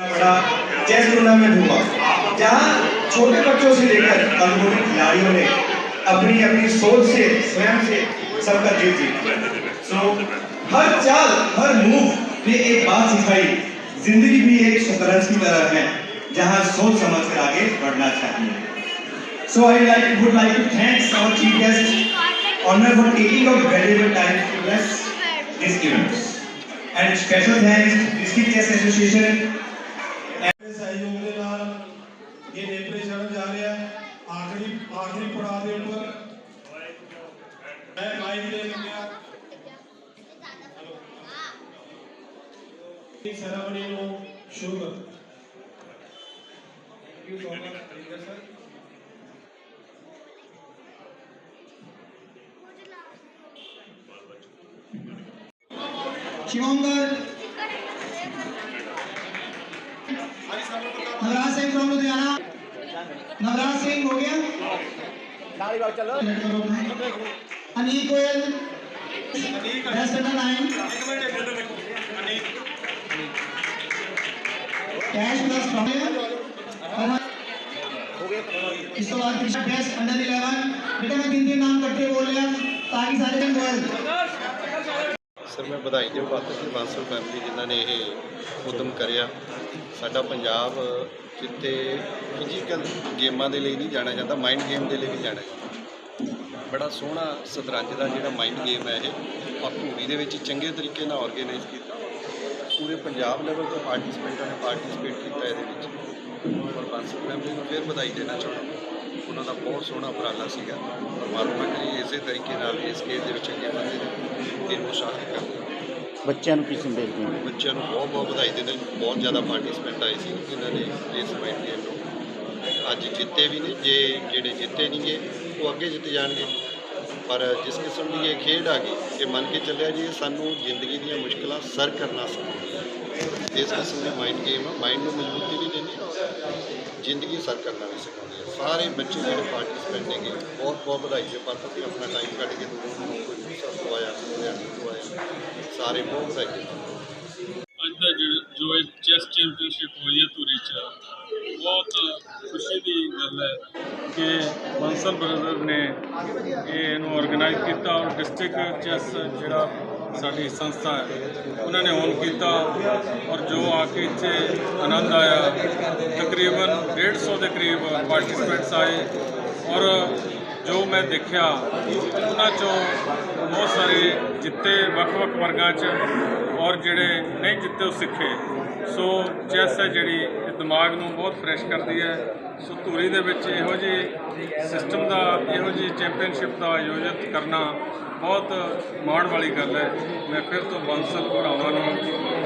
बड़ा chess tournament हुआ जहाँ छोटे बच्चों से लेकर अनुभवी खिलाड़ियों ने अपनी अपनी सोच से स्वयं से सबका जीत जीत सो हर चाल हर मूव ने एक बात सिखाई ज़िंदगी भी एक शतरंज की तरह है जहाँ सोच समझ कर आगे बढ़ना चाहिए So I like would like to thank our chief guest honor for taking out valuable time to bless this event. And special thanks to District Chess ਇਹ ਨੇਪਰੇ ਚੜ੍ਹਨ ਜਾ ਰਿਹਾ ਹੈ ਆਖਰੀ ਆਖਰੀ ਪੜਾਅ ਦੇ ਉੱਪਰ ਮੈਂ ਮਾਈਕ ਦੇ ਲੱਗਿਆ ਇਸ ਸੈਰਾਮਨੀ ਨੂੰ ਸ਼ੁਰੂ ਕਰ thank you so much sir Shivangar Navraj Singh from Ludhiana Navraj Singh हो गया। अनिल गोयल। कैश प्लस इस बाद कृष्ण बेस्ट अंडर इलेवन बेटा मैं तीन तीन नाम करते बोल रहा ताकि सारे गोयल सर मैं बधाई दूँगा बात फैमिली जिन्होंने ਉਦਮ ਕਰਿਆ। ਸਾਡਾ ਪੰਜਾਬ ਜਿੱਥੇ ਫਿਜ਼ੀਕਲ ਗੇਮਾਂ ਦੇ ਲਈ ਨਹੀਂ ਜਾਣਿਆ ਜਾਂਦਾ ਮਾਈਂਡ ਗੇਮ ਦੇ ਲਈ ਵੀ ਜਾਣਿਆ ਜਾਂਦਾ। ਬੜਾ ਸੋਹਣਾ ਸਤਰੰਜ ਦਾ ਜਿਹੜਾ ਮਾਈਂਡ ਗੇਮ ਹੈ ਇਹ ਔਰ ਧੂਰੀ ਦੇ ਵਿੱਚ ਚੰਗੇ ਤਰੀਕੇ ਨਾਲ ਆਰਗੇਨਾਈਜ਼ ਕੀਤਾ। ਪੂਰੇ ਪੰਜਾਬ ਲੈਵਲ ਤੋਂ ਪਾਰਟਿਸਪੈਂਟਾਂ ਨੇ ਪਾਰਟਿਸਿਪੇਟ ਕੀਤਾ ਇਹਦੇ ਵਿੱਚ। ਔਰ ਬਾਂਸਲ ਫੈਮਿਲੀ ਨੂੰ ਫਿਰ ਵਧਾਈ ਦੇਣਾ ਚਾਹੁੰਦਾ। ਉਹਨਾਂ ਦਾ ਬਹੁਤ ਸੋਹਣਾ ਉਪਰਾਲਾ ਸੀਗਾ। ਪਰਮਾਤਮਾ ਕਰੀ ਇਸੇ ਤਰੀਕੇ ਨਾਲ ਇਸ ਕੇਸ ਦੇ ਵਿੱਚ ਅੱਗੇ ਵਧਦੇ ਨੇ ਇਹਨੂੰ ਉਤਸ਼ਾਹਿਤ ਕਰਦੇ ਬੱਚਿਆਂ ਨੂੰ ਕੀ ਸੰਦੇਸ਼ ਦੇਣਾ? ਬੱਚਿਆਂ ਨੂੰ ਬਹੁਤ ਬਹੁਤ ਵਧਾਈ ਦਿੰਦੇ ਬਹੁਤ ਜ਼ਿਆਦਾ ਪਾਰਟਿਸਪੈਂਟ ਆਏ ਸੀ ਇਹਨਾਂ ਨੇ ਇਸ ਮਾਈਂਡ ਗੇਮ ਨੂੰ ਅੱਜ ਜਿੱਤੇ ਵੀ ਨੇ, ਜੇ ਜਿਹੜੇ ਜਿੱਤੇ ਨਹੀਂ ਨਹੀਂਗੇ ਉਹ ਅੱਗੇ ਜਿੱਤ ਜਾਣਗੇ। ਪਰ ਜਿਸ ਕਿਸਮ ਦੀ ਇਹ ਖੇਡ ਆ ਗਈ, ਇਹ ਮੰਨ ਕੇ ਚੱਲਿਆ ਜੀ ਸਾਨੂੰ ਜ਼ਿੰਦਗੀ ਦੀਆਂ ਮੁਸ਼ਕਲਾਂ ਸਰ ਕਰਨਾ ਸਿਖਾਉਂਦੀ ਹੈ। ਇਸ ਕਿਸਮ ਦੀ ਮਾਈਂਡ ਗੇਮ ਆ। ਮਾਈਂਡ ਨੂੰ ਮਜ਼ਬੂਤੀ ਵੀ ਦਿੰਦੀ ਹੈ ਜ਼ਿੰਦਗੀ ਸਰ ਕਰਨਾ ਵੀ ਸਿਖਾਉਂਦੀ ਹੈ ਸਾਰੇ ਬੱਚੇ ਜਿਹੜੇ ਪਾਰਟਿਸਪੈਂਟ ਨੇਗੇ ਬਹੁਤ ਬਹੁਤ ਵਧਾਈ ਦੇ ਪਾਤਰ ਤੇ ਆਪਣਾ ਟਾਈਮ ਕੱਢ ਕੇ ਕੋਈ ਦੂਸਰਾ ਆਇਆ ਕੋਈ ਆਇਆ ਸਾਰੇ ਬਹੁਤ ਵਧਾਈ ਦੇ ਅੱਜ ਦਾ ਜੋ- ਜੋ ਇਹ ਚੈਸ ਚੈਂਪੀਅਨਸ਼ਿਪ ਹੋਈ ਹੈ ਧੂਰੀ ਚ, ਬਹੁਤ ਖੁਸ਼ੀ ਦੀ ਗੱਲ ਹੈ ਕਿ ਬੰਸਲ ਬ੍ਰਦਰ ਨੇ ਇਹਨੂੰ ਆਰਗੇਨਾਈਜ਼ ਕੀਤਾ ਔਰ ਡਿਸਟ੍ਰਿਕਟ ਚੈਸ ਜਿਹੜਾ ਸਾਡੀ ਸੰਸਥਾ ਹੈ। ਉਹਨਾਂ ਨੇ ਔਨ ਕੀਤਾ ਔਰ ਜੋ ਆ ਕੇ ਇੱਥੇ ਆਨੰਦ ਆਇਆ, ਤਕਰੀਬਨ 150 ਦੇ ਕਰੀਬ ਪਾਰਟਿਸਪੈਂਟਸ ਆਏ। ਔਰ ਜੋ ਮੈਂ ਦੇਖਿਆ, ਉਹਨਾਂ ਚੋਂ ਬਹੁਤ ਸਾਰੇ ਜਿੱਤੇ ਵੱਖ-ਵੱਖ ਵਰਗਾਂ 'ਚ ਔਰ ਜਿਹੜੇ ਨਹੀਂ ਜਿੱਤੇ ਉਹ ਸਿੱਖੇ। ਸੋ ਚੈਸ ਹੈ ਜਿਹੜੀ ਦਿਮਾਗ ਨੂੰ ਬਹੁਤ ਫਰੈਸ਼ ਕਰਦੀ ਹੈ। ਸੋ ਧੂਰੀ ਦੇ ਵਿੱਚ ਇਹੋ ਜਿਹੇ ਸਿਸਟਮ ਦਾ, ਇਹੋ ਜਿਹੀ ਚੈਂਪੀਅਨਸ਼ਿਪ ਦਾ ਆਯੋਜਿਤ ਕਰਨਾ ਬਹੁਤ ਮਾਣ ਵਾਲੀ ਗੱਲ ਹੈ। ਮੈਂ ਫਿਰ ਤੋਂ ਬੰਸਲ ਭਰਾਵਾਂ ਨੂੰ,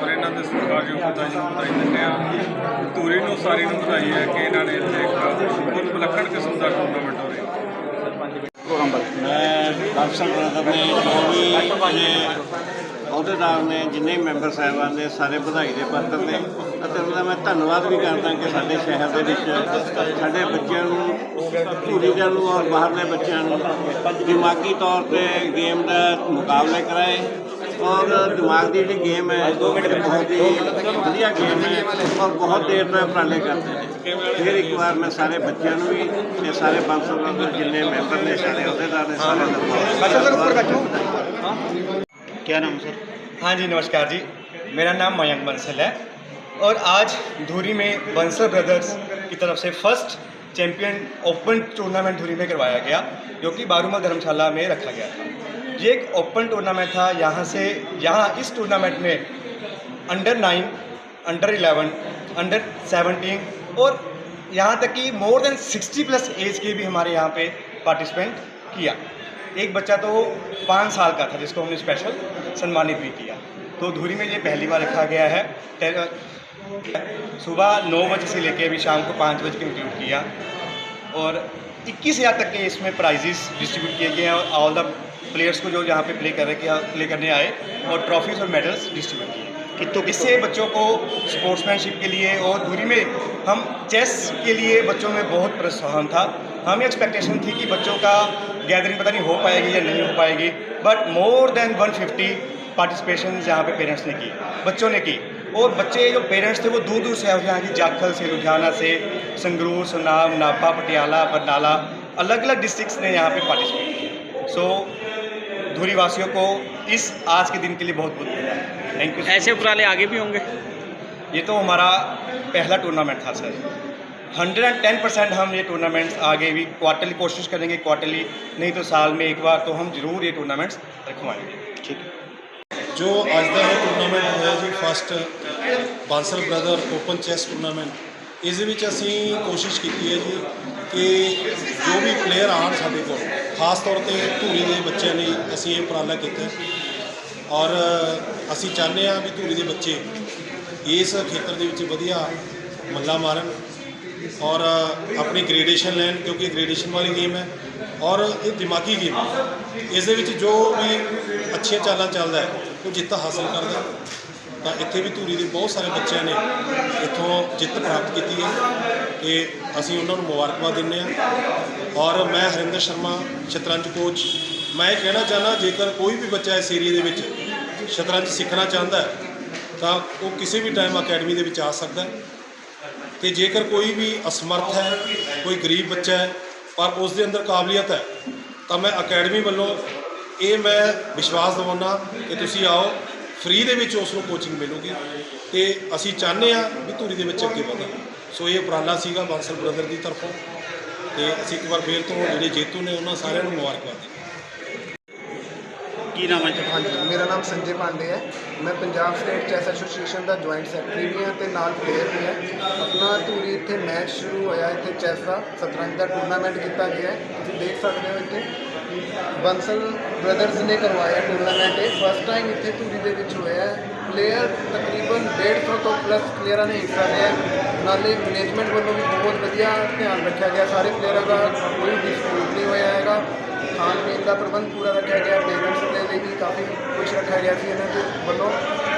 ਔਰ ਇਹਨਾਂ ਦੇ ਸਤਿਕਾਰਯੋਗ ਪਿਤਾ ਜੀ ਨੂੰ ਵਧਾਈ ਦਿੰਦੇ ਹਾਂ। ਧੂਰੀ ਨੂੰ, ਸਾਰੀ ਨੂੰ ਵਧਾਈ ਹੈ ਕਿ ਇਹਨਾਂ ਨੇ ਇੱਥੇ ਇੱਕ ਬਹੁਤ ਵਿਲੱਖਣ ਕਿਸਮ ਦਾ ਟੂਰਨਾਮੈਂਟ ਹੋ ਰਿਹਾ। ਮੈਂ ਬਾਦਸ਼ਾਹ ਬ੍ਰਦਰ ਨੇ ਜੋ ਵੀ ਅਹੁਦੇਦਾਰ ਨੇ ਜਿੰਨੇ ਮੈਂਬਰ ਸਾਹਿਬਾਨ ਨੇ ਸਾਰੇ ਵਧਾਈ ਦੇ ਪਾਤਰ ਨੇ ਅਤੇ ਉਹਨਾਂ ਦਾ ਮੈਂ ਧੰਨਵਾਦ ਵੀ ਕਰਦਾ ਕਿ ਸਾਡੇ ਸ਼ਹਿਰ ਦੇ ਵਿੱਚ ਸਾਡੇ ਬੱਚਿਆਂ ਨੂੰ ਧੂਰੀਗਰ ਨੂੰ ਔਰ ਬਾਹਰਲੇ ਬੱਚਿਆਂ ਨੂੰ ਦਿਮਾਗੀ ਤੌਰ ਤੇ ਗੇਮ ਦਾ ਮੁਕਾਬਲੇ ਕਰਾਏ। ਔਰ ਦਿਮਾਗ ਦੀ ਜਿਹੜੀ ਗੇਮ ਹੈ ਬਹੁਤ ਹੀ ਵਧੀਆ ਗੇਮ ਹੈ ਔਰ ਬਹੁਤ ਦੇਰ ਤੋਂ ਉਪਰਾਲੇ ਕਰਦੇ ਨੇ। ਫਿਰ ਇੱਕ ਵਾਰ ਮੈਂ ਸਾਰੇ ਬੱਚਿਆਂ ਨੂੰ ਵੀ ਤੇ ਸਾਰੇ 500 ਲੋਕ ਜਿੰਨੇ ਮੈਂਬਰ ਨੇ ਸਾਰੇ ਅਹੁਦੇਦਾਰ ਨੇ ਸਾਰੇ ਦਾ क्या नाम सर? हाँ जी, नमस्कार जी। मेरा नाम मयंक बंसल है और आज धूरी में बंसल ब्रदर्स की तरफ़ से first champion open tournament Dhuri में करवाया गया, जो कि बारूमल धर्मशाला में रखा गया था। ये एक ओपन टूर्नामेंट था, यहाँ से, यहाँ इस टूर्नामेंट में under nine under eleven under seventeen और यहाँ तक कि more than sixty plus age के भी हमारे यहाँ पे पार्टिसिपेंट किया। एक बच्चा तो पाँच साल का था जिसको हमने स्पेशल सम्मानित भी किया। तो धूरी में ये पहली बार रखा गया है। सुबह नौ बजे से लेके अभी शाम को पाँच बजे इंक्लूड किया। और इक्कीस हज़ार तक के इसमें प्राइजेस डिस्ट्रीब्यूट किए गए हैं और ऑल द प्लेयर्स को जो यहाँ पे प्ले कर रहे प्ले करने आए और ट्रॉफीज और मेडल्स डिस्ट्रीब्यूट किए। कि तो इससे बच्चों को स्पोर्ट्समैनशिप के लिए और धुरी में हम चेस के लिए बच्चों में बहुत प्रोत्साहन था। हमें एक्सपेक्टेशन थी कि बच्चों का गैदरिंग पता नहीं हो पाएगी या नहीं हो पाएगी बट मोर देन 150 पार्टिसिपेशन यहाँ पे पेरेंट्स ने की बच्चों ने की। और बच्चे जो पेरेंट्स थे वो दूर दूर से यहाँ की जाखल से लुधियाना से संगरूर सुनाम नाभा पटियाला बरनाला अलग अलग डिस्ट्रिक्ट्स ने यहाँ पे पार्टिसिपेट किया। सो धुरी वासियों को इस आज के दिन के लिए बहुत बहुत बधाई थैंक यू ऐसे उपराले आगे भी होंगे? ये तो हमारा पहला टूर्नामेंट था sir hundred and ten percent हम ये टूर्नामेंट्स आगे भी क्वार्टरली कोशिश करेंगे क्वार्टरली नहीं तो साल में एक बार तो हम जरूर ये टूर्नामेंट्स रखवाएंगे ਜੋ ਅੱਜ ਦਾ ਇਹ ਟੂਰਨਾਮੈਂਟ ਹੋਇਆ ਜੀ first Bansal brother open chess tournament ਇਸ ਦੇ ਵਿੱਚ ਅਸੀਂ ਕੋਸ਼ਿਸ਼ ਕੀਤੀ ਹੈ ਜੀ ਕਿ ਜੋ ਵੀ ਪਲੇਅਰ ਆਣ ਸਾਡੇ ਕੋਲ ਖਾਸ ਤੌਰ ਤੇ ਧੂਰੀ ਦੇ ਬੱਚਿਆਂ ਲਈ ਅਸੀਂ ਇਹ ਉਪਰਾਲਾ ਕੀਤਾ ਹੈ। ਔਰ ਅਸੀਂ ਚਾਹੁੰਦੇ ਹਾਂ ਵੀ ਧੂਰੀ ਦੇ ਬੱਚੇ ਇਸ ਖੇਤਰ ਦੇ ਵਿੱਚ ਵਧੀਆ ਮੱਲਾ ਮਾਰਨ ਔਰ ਆਪਣੀ ਗ੍ਰੇਡੇਸ਼ਨ ਲੈਣ, ਕਿਉਂਕਿ ਗ੍ਰੇਡੇਸ਼ਨ ਵਾਲੀ ਗੇਮ ਹੈ। ਔਰ, ਇਹ ਦਿਮਾਗੀ ਗੇਮ ਹੈ। ਇਸ ਦੇ ਵਿੱਚ ਜੋ ਵੀ ਅੱਛੀਆਂ ਚਾਲਾਂ ਚੱਲਦਾ ਹੈ, ਉਹ ਜਿੱਤ ਹਾਸਲ ਕਰਦਾ ਤਾਂ ਇੱਥੇ ਵੀ ਧੂਰੀ ਦੇ ਬਹੁਤ ਸਾਰੇ ਬੱਚਿਆਂ ਨੇ ਇੱਥੋਂ ਜਿੱਤ ਪ੍ਰਾਪਤ ਕੀਤੀ ਹੈ ਤੇ ਅਸੀਂ ਉਹਨਾਂ ਨੂੰ ਮੁਬਾਰਕਬਾਦ ਦਿੰਦੇ ਹਾਂ। ਔਰ ਮੈਂ ਹਰਿੰਦਰ ਸ਼ਰਮਾ, ਸ਼ਤਰੰਜ ਕੋਚ ਮੈਂ ਇਹ ਕਹਿਣਾ ਚਾਹੁੰਦਾ, ਜੇਕਰ ਕੋਈ ਵੀ ਬੱਚਾ ਇਸ ਏਰੀਏ ਦੇ ਵਿੱਚ ਸ਼ਤਰੰਜ ਸਿੱਖਣਾ ਚਾਹੁੰਦਾ ਹੈ, ਤਾਂ ਉਹ ਕਿਸੇ ਵੀ ਟਾਈਮ ਅਕੈਡਮੀ ਦੇ ਵਿੱਚ ਆ ਸਕਦਾ ਹੈ। ਤੇ ਜੇਕਰ ਕੋਈ ਵੀ ਅਸਮਰਥ ਹੈ, ਕੋਈ ਗਰੀਬ ਬੱਚਾ ਹੈ, ਪਰ ਉਸ ਦੇ ਅੰਦਰ ਕਾਬਲੀਅਤ ਹੈ, ਤਾਂ ਮੈਂ ਅਕੈਡਮੀ ਵੱਲੋਂ ਇਹ ਮੈਂ ਵਿਸ਼ਵਾਸ ਦਿਵਾਉਣਾ ਕਿ ਤੁਸੀਂ ਆਓ, ਫ੍ਰੀ ਦੇ ਵਿੱਚ ਉਸ ਨੂੰ ਕੋਚਿੰਗ ਮਿਲੂਗੀ ਤੇ ਅਸੀਂ ਚਾਹੁੰਦੇ ਆ ਵੀ ਧੂਰੀ ਦੇ ਵਿੱਚ ਅੱਗੇ ਵਧਣ। ਸੋ ਇਹ ਉਪਰਾਲਾ ਸੀਗਾ ਬਾਂਸਲ ਬ੍ਰਦਰ ਦੀ ਤਰਫੋਂ ਤੇ ਅਸੀਂ ਇੱਕ ਵਾਰ ਫੇਰ ਤੋਂ ਜਿਹੜੇ ਜੇਤੂ ਨੇ ਉਹਨਾਂ ਸਾਰਿਆਂ ਨੂੰ ਮੁਬਾਰਕਬਾਦ ਦਿੰਦੇ ਕੀ ਨਾਮ ਹੈ ਜੀ? ਹਾਂਜੀ, ਮੇਰਾ ਨਾਮ ਸੰਜੇ ਪਾਂਡੇ ਹੈ। ਮੈਂ ਪੰਜਾਬ ਸਟੇਟ ਚੈਸ ਐਸੋਸੀਏਸ਼ਨ ਦਾ ਜੁਆਇੰਟ ਸੈਕਟਰੀ ਵੀ ਹਾਂ ਤੇ ਨਾਲ ਪਲੇਅਰ ਵੀ ਹਾਂ। ਆਪਣਾ ਧੂਰੀ ਇੱਥੇ ਮੈਚ ਸ਼ੁਰੂ ਹੋਇਆ ਇੱਥੇ ਚੈਸ ਦਾ, ਸਤਰੰਜ ਦਾ ਟੂਰਨਾਮੈਂਟ ਕੀਤਾ ਗਿਆ ਹੈ। ਤੁਸੀਂ ਦੇਖ ਸਕਦੇ ਹੋ ਇੱਥੇ। ਬੰਸਲ ਬ੍ਰਦਰਸ ਨੇ ਕਰਵਾਇਆ ਟੂਰਨਾਮੈਂਟ ਇਹ। ਫਸਟ ਟਾਈਮ ਇੱਥੇ ਧੂਰੀ ਦੇ ਵਿੱਚ ਹੋਇਆ ਹੈ। ਪਲੇਅਰ ਤਕਰੀਬਨ 150 ਤੋਂ ਪਲੱਸ ਪਲੇਅਰਾਂ ਨੇ ਹਿੱਸਾ ਲਿਆ ਹੈ। ਨਾਲੇ ਮੈਨੇਜਮੈਂਟ ਵੱਲੋਂ ਵੀ ਬਹੁਤ ਵਧੀਆ ਧਿਆਨ ਰੱਖਿਆ ਗਿਆ। ਸਾਰੇ ਪਲੇਅਰਾਂ ਦਾ ਕੋਈ ਡਿਸਪਿਊਟ ਨਹੀਂ ਹੋਇਆ ਹੈਗਾ। ਖਾਣ ਪੀਣ ਦਾ ਪ੍ਰਬੰਧ ਪੂਰਾ ਰੱਖਿਆ ਗਿਆ ਪੇਰੈਂਟਸ ਦੇ ਲਈ ਵੀ ਕਾਫੀ ਕੁਝ ਰੱਖਿਆ ਗਿਆ ਸੀ ਇਹਨਾਂ ਦੇ ਵੱਲੋਂ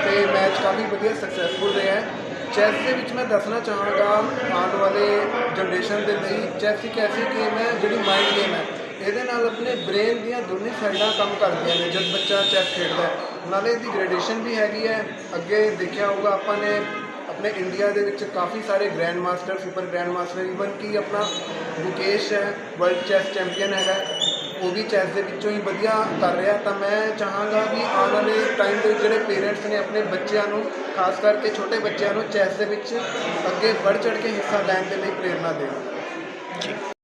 ਤੇ ਮੈਚ ਕਾਫੀ ਵਧੀਆ ਸਕਸੈਸਫੁਲ ਰਿਹਾ ਹੈ। ਚੈਸ ਦੇ ਵਿੱਚ ਮੈਂ ਦੱਸਣਾ ਚਾਹਾਂਗਾ ਆਉਣ ਵਾਲੇ ਜਨਰੇਸ਼ਨ ਦੇ ਲਈ ਚੈਸ ਇੱਕ ਐਸੀ ਗੇਮ ਹੈ ਜਿਹੜੀ ਮਾਈਂਡ ਗੇਮ ਹੈ। ਇਹਦੇ ਨਾਲ ਆਪਣੇ ਬ੍ਰੇਨ ਦੀਆਂ ਦੋਨੇ ਸਾਈਡਾਂ ਕੰਮ ਕਰਦੀਆਂ ਨੇ, ਜਦ ਬੱਚਾ ਚੈਸ ਖੇਡਦਾ ਹੈ। ਨਾਲੇ ਇਹਦੀ ਗ੍ਰੈਡੇਸ਼ਨ ਵੀ ਹੈਗੀ ਹੈ। ਅੱਗੇ ਦੇਖਿਆ ਹੋਊਗਾ ਆਪਾਂ ਨੇ ਆਪਣੇ ਇੰਡੀਆ ਦੇ ਵਿੱਚ ਕਾਫੀ ਸਾਰੇ grand master super grand master even ਕਿ ਆਪਣਾ ਮੁਕੇਸ਼ ਹੈ ਵਰਲਡ ਚੈਸ ਚੈਂਪੀਅਨ ਹੈਗਾ। ਉਹ ਵੀ ਚੈਸ ਦੇ ਵਿੱਚੋਂ ਹੀ ਵਧੀਆ ਕਰ ਰਿਹਾ ਤਾਂ ਮੈਂ ਚਾਹਾਂਗਾ ਵੀ ਆਉਣ ਵਾਲੇ ਟਾਈਮ ਦੇ ਵਿੱਚ ਜਿਹੜੇ ਪੇਰੈਂਟਸ ਨੇ ਆਪਣੇ ਬੱਚਿਆਂ ਨੂੰ, ਖਾਸ ਕਰਕੇ ਛੋਟੇ ਬੱਚਿਆਂ ਨੂੰ ਚੈਸ ਦੇ ਵਿੱਚ ਅੱਗੇ ਵੱਧ ਚੜ੍ਹ ਕੇ ਹਿੱਸਾ ਲੈਣ ਦੇ ਲਈ ਪ੍ਰੇਰਨਾ ਦੇਣ।